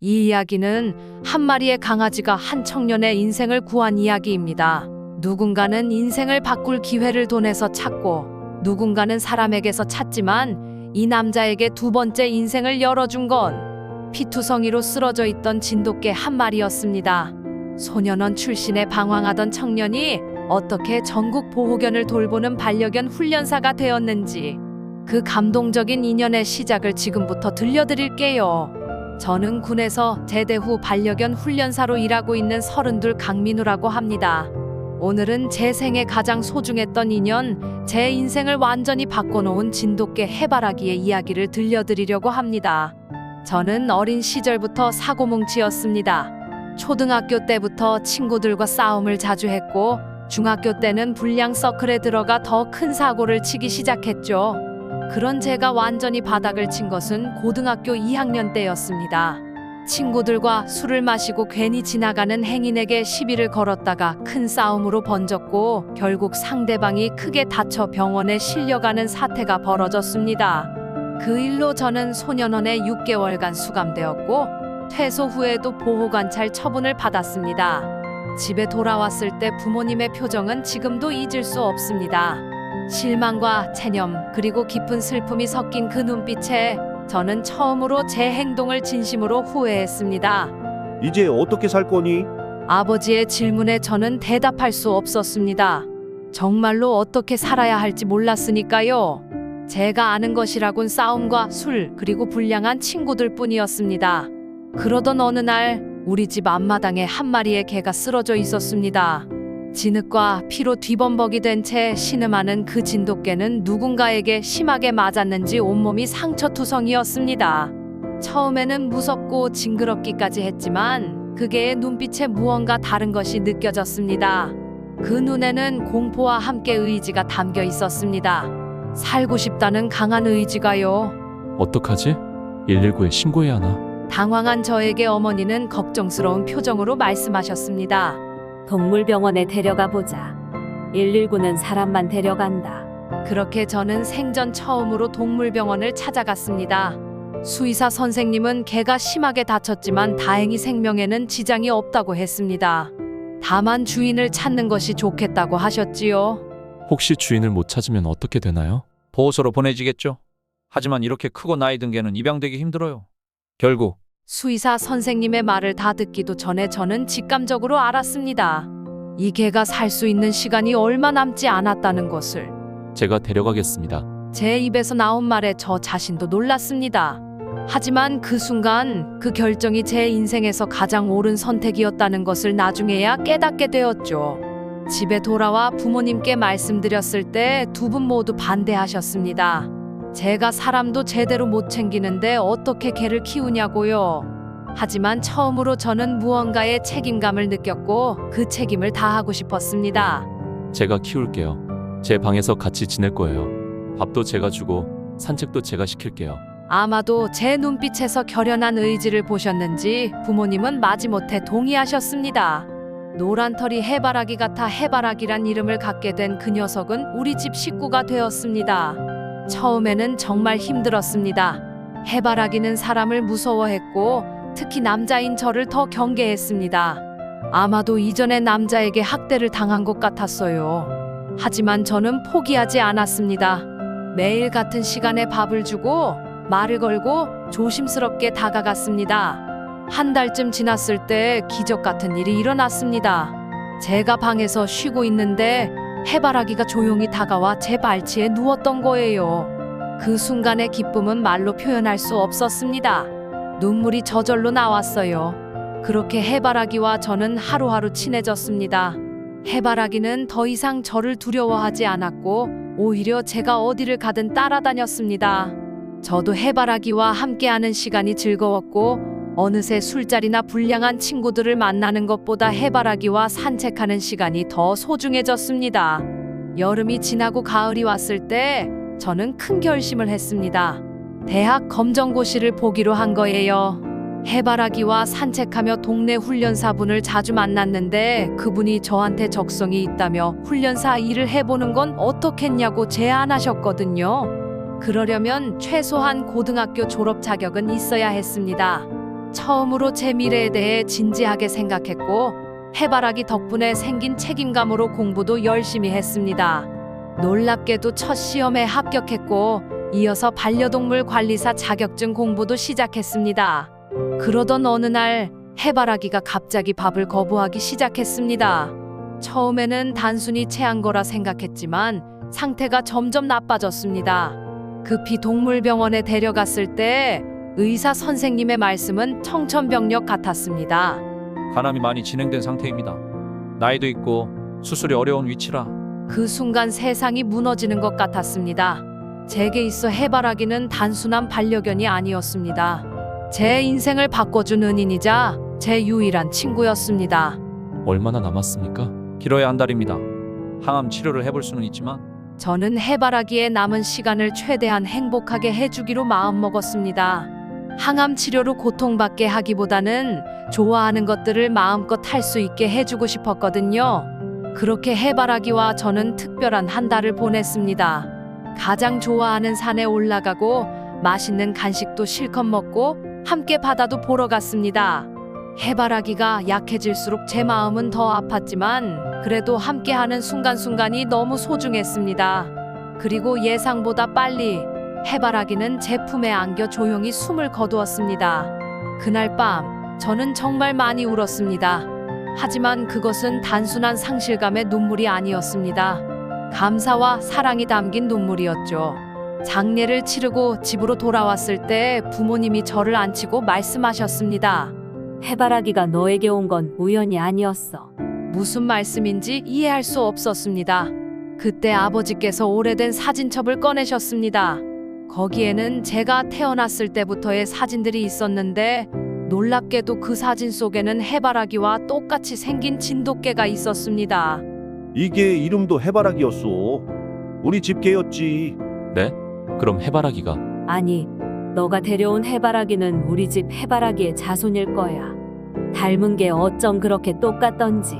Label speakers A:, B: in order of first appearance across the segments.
A: 이 이야기는 한 마리의 강아지가 한 청년의 인생을 구한 이야기입니다. 누군가는 인생을 바꿀 기회를 돈에서 찾고 누군가는 사람에게서 찾지만 이 남자에게 두 번째 인생을 열어준 건 피투성이로 쓰러져 있던 진돗개 한 마리였습니다. 소년원 출신의 방황하던 청년이 어떻게 전국 보호견을 돌보는 반려견 훈련사가 되었는지 그 감동적인 인연의 시작을 지금부터 들려드릴게요. 저는 군에서 제대 후 반려견 훈련사로 일하고 있는 서른둘 강민우라고 합니다. 오늘은 제 생에 가장 소중했던 인연, 제 인생을 완전히 바꿔놓은 진돗개 해바라기의 이야기를 들려드리려고 합니다. 저는 어린 시절부터 사고뭉치였습니다. 초등학교 때부터 친구들과 싸움을 자주 했고, 중학교 때는 불량 서클에 들어가 더 큰 사고를 치기 시작했죠. 그런 제가 완전히 바닥을 친 것은 고등학교 2학년 때였습니다. 친구들과 술을 마시고 괜히 지나가는 행인에게 시비를 걸었다가 큰 싸움으로 번졌고 결국 상대방이 크게 다쳐 병원에 실려가는 사태가 벌어졌습니다. 그 일로 저는 소년원에 6개월간 수감되었고 퇴소 후에도 보호관찰 처분을 받았습니다. 집에 돌아왔을 때 부모님의 표정은 지금도 잊을 수 없습니다. 실망과 체념 그리고 깊은 슬픔이 섞인 그 눈빛에 저는 처음으로 제 행동을 진심으로 후회했습니다.
B: 이제 어떻게 살 거니?
A: 아버지의 질문에 저는 대답할 수 없었습니다. 정말로 어떻게 살아야 할지 몰랐으니까요. 제가 아는 것이라곤 싸움과 술 그리고 불량한 친구들 뿐이었습니다. 그러던 어느 날 우리 집 앞마당에 한 마리의 개가 쓰러져 있었습니다. 진흙과 피로 뒤범벅이 된 채 신음하는 그 진돗개는 누군가에게 심하게 맞았는지 온몸이 상처투성이었습니다. 처음에는 무섭고 징그럽기까지 했지만 그 개의 눈빛에 무언가 다른 것이 느껴졌습니다. 그 눈에는 공포와 함께 의지가 담겨 있었습니다. 살고 싶다는 강한 의지가요.
C: 어떡하지? 119에 신고해야 하나?
A: 당황한 저에게 어머니는 걱정스러운 표정으로 말씀하셨습니다.
D: 동물병원에 데려가 보자. 119는 사람만 데려간다.
A: 그렇게 저는 생전 처음으로 동물병원을 찾아갔습니다. 수의사 선생님은 개가 심하게 다쳤지만 다행히 생명에는 지장이 없다고 했습니다. 다만 주인을 찾는 것이 좋겠다고 하셨지요.
C: 혹시 주인을 못 찾으면 어떻게 되나요?
E: 보호소로 보내지겠죠. 하지만 이렇게 크고 나이 든 개는 입양되기 힘들어요. 결국
A: 수의사 선생님의 말을 다 듣기도 전에 저는 직감적으로 알았습니다. 이 개가 살 수 있는 시간이 얼마 남지 않았다는 것을.
C: 제가 데려가겠습니다.
A: 제 입에서 나온 말에 저 자신도 놀랐습니다. 하지만 그 순간 그 결정이 제 인생에서 가장 옳은 선택이었다는 것을 나중에야 깨닫게 되었죠. 집에 돌아와 부모님께 말씀드렸을 때 두 분 모두 반대하셨습니다. 제가 사람도 제대로 못 챙기는데 어떻게 개를 키우냐고요. 하지만 처음으로 저는 무언가의 책임감을 느꼈고 그 책임을 다하고 싶었습니다.
C: 제가 키울게요. 제 방에서 같이 지낼 거예요. 밥도 제가 주고 산책도 제가 시킬게요.
A: 아마도 제 눈빛에서 결연한 의지를 보셨는지 부모님은 마지못해 동의하셨습니다. 노란 털이 해바라기 같아 해바라기란 이름을 갖게 된 그 녀석은 우리 집 식구가 되었습니다. 처음에는 정말 힘들었습니다. 해바라기는 사람을 무서워했고 특히 남자인 저를 더 경계했습니다. 아마도 이전에 남자에게 학대를 당한 것 같았어요. 하지만 저는 포기하지 않았습니다. 매일 같은 시간에 밥을 주고 말을 걸고 조심스럽게 다가갔습니다. 한 달쯤 지났을 때 기적 같은 일이 일어났습니다. 제가 방에서 쉬고 있는데 해바라기가 조용히 다가와 제 발치에 누웠던 거예요. 그 순간의 기쁨은 말로 표현할 수 없었습니다. 눈물이 저절로 나왔어요. 그렇게 해바라기와 저는 하루하루 친해졌습니다. 해바라기는 더 이상 저를 두려워하지 않았고 오히려 제가 어디를 가든 따라다녔습니다. 저도 해바라기와 함께하는 시간이 즐거웠고 어느새 술자리나 불량한 친구들을 만나는 것보다 해바라기와 산책하는 시간이 더 소중해졌습니다. 여름이 지나고 가을이 왔을 때 저는 큰 결심을 했습니다. 대학 검정고시를 보기로 한 거예요. 해바라기와 산책하며 동네 훈련사분을 자주 만났는데 그분이 저한테 적성이 있다며 훈련사 일을 해보는 건 어떻겠냐고 제안하셨거든요. 그러려면 최소한 고등학교 졸업 자격은 있어야 했습니다. 처음으로 제 미래에 대해 진지하게 생각했고 해바라기 덕분에 생긴 책임감으로 공부도 열심히 했습니다. 놀랍게도 첫 시험에 합격했고 이어서 반려동물 관리사 자격증 공부도 시작했습니다. 그러던 어느 날 해바라기가 갑자기 밥을 거부하기 시작했습니다. 처음에는 단순히 체한 거라 생각했지만 상태가 점점 나빠졌습니다. 급히 동물병원에 데려갔을 때 의사 선생님의 말씀은 청천벽력 같았습니다.
E: 간암이 많이 진행된 상태입니다. 나이도 있고 수술이 어려운 위치라
A: 그 순간 세상이 무너지는 것 같았습니다. 제게 있어 해바라기는 단순한 반려견이 아니었습니다. 제 인생을 바꿔준 은인이자 제 유일한 친구였습니다.
C: 얼마나 남았습니까?
E: 길어야 한 달입니다. 항암 치료를 해볼 수는 있지만
A: 저는 해바라기의 남은 시간을 최대한 행복하게 해주기로 마음먹었습니다. 항암 치료로 고통받게 하기보다는 좋아하는 것들을 마음껏 할 수 있게 해주고 싶었거든요. 그렇게 해바라기와 저는 특별한 한 달을 보냈습니다. 가장 좋아하는 산에 올라가고 맛있는 간식도 실컷 먹고 함께 바다도 보러 갔습니다. 해바라기가 약해질수록 제 마음은 더 아팠지만 그래도 함께하는 순간순간이 너무 소중했습니다. 그리고 예상보다 빨리 해바라기는 제 품에 안겨 조용히 숨을 거두었습니다. 그날 밤 저는 정말 많이 울었습니다. 하지만 그것은 단순한 상실감의 눈물이 아니었습니다. 감사와 사랑이 담긴 눈물이었죠. 장례를 치르고 집으로 돌아왔을 때 부모님이 저를 안치고 말씀하셨습니다.
D: 해바라기가 너에게 온 건 우연이 아니었어.
A: 무슨 말씀인지 이해할 수 없었습니다. 그때 아버지께서 오래된 사진첩을 꺼내셨습니다. 거기에는 제가 태어났을 때부터의 사진들이 있었는데 놀랍게도 그 사진 속에는 해바라기와 똑같이 생긴 진돗개가 있었습니다.
B: 이게 이름도 해바라기였어. 우리 집 개였지.
C: 네? 그럼 해바라기가
D: 아니, 너가 데려온 해바라기는 우리 집 해바라기의 자손일 거야. 닮은 게 어쩜 그렇게 똑같던지.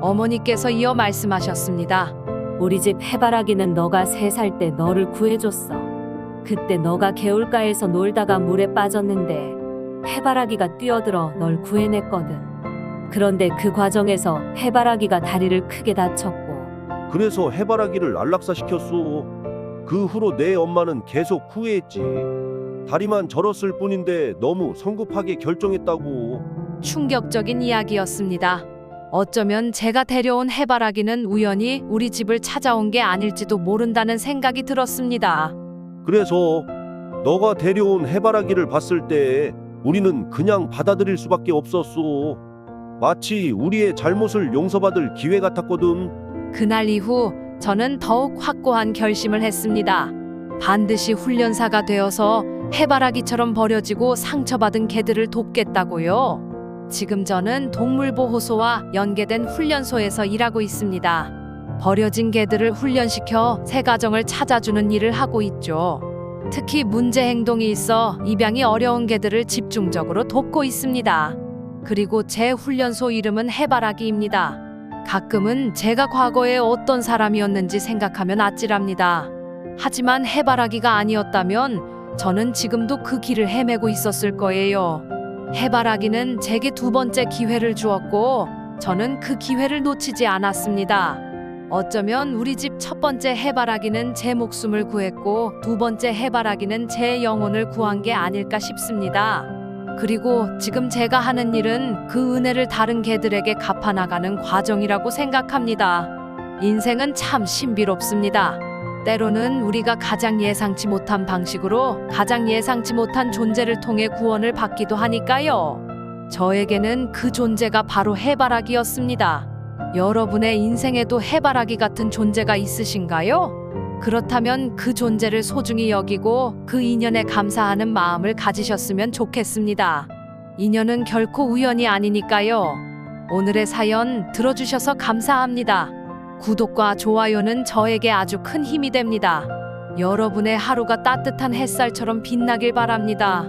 A: 어머니께서 이어 말씀하셨습니다.
D: 우리 집 해바라기는 너가 세 살 때 너를 구해줬어. 그때 너가 개울가에서 놀다가 물에 빠졌는데 해바라기가 뛰어들어 널 구해냈거든. 그런데 그 과정에서 해바라기가 다리를 크게 다쳤고
B: 그래서 해바라기를 안락사시켰어. 그 후로 내 엄마는 계속 후회했지. 다리만 절었을 뿐인데 너무 성급하게 결정했다고.
A: 충격적인 이야기였습니다. 어쩌면 제가 데려온 해바라기는 우연히 우리 집을 찾아온 게 아닐지도 모른다는 생각이 들었습니다.
B: 그래서 너가 데려온 해바라기를 봤을 때 우리는 그냥 받아들일 수밖에 없었어. 마치 우리의 잘못을 용서받을 기회 같았거든.
A: 그날 이후 저는 더욱 확고한 결심을 했습니다. 반드시 훈련사가 되어서 해바라기처럼 버려지고 상처받은 개들을 돕겠다고요. 지금 저는 동물보호소와 연계된 훈련소에서 일하고 있습니다. 버려진 개들을 훈련시켜 새 가정을 찾아주는 일을 하고 있죠. 특히 문제 행동이 있어 입양이 어려운 개들을 집중적으로 돕고 있습니다. 그리고 제 훈련소 이름은 해바라기입니다. 가끔은 제가 과거에 어떤 사람이었는지 생각하면 아찔합니다. 하지만 해바라기가 아니었다면 저는 지금도 그 길을 헤매고 있었을 거예요. 해바라기는 제게 두 번째 기회를 주었고 저는 그 기회를 놓치지 않았습니다. 어쩌면 우리 집 첫 번째 해바라기는 제 목숨을 구했고 두 번째 해바라기는 제 영혼을 구한 게 아닐까 싶습니다. 그리고 지금 제가 하는 일은 그 은혜를 다른 개들에게 갚아나가는 과정이라고 생각합니다. 인생은 참 신비롭습니다. 때로는 우리가 가장 예상치 못한 방식으로 가장 예상치 못한 존재를 통해 구원을 받기도 하니까요. 저에게는 그 존재가 바로 해바라기였습니다. 여러분의 인생에도 해바라기 같은 존재가 있으신가요? 그렇다면 그 존재를 소중히 여기고 그 인연에 감사하는 마음을 가지셨으면 좋겠습니다. 인연은 결코 우연이 아니니까요. 오늘의 사연 들어주셔서 감사합니다. 구독과 좋아요는 저에게 아주 큰 힘이 됩니다. 여러분의 하루가 따뜻한 햇살처럼 빛나길 바랍니다.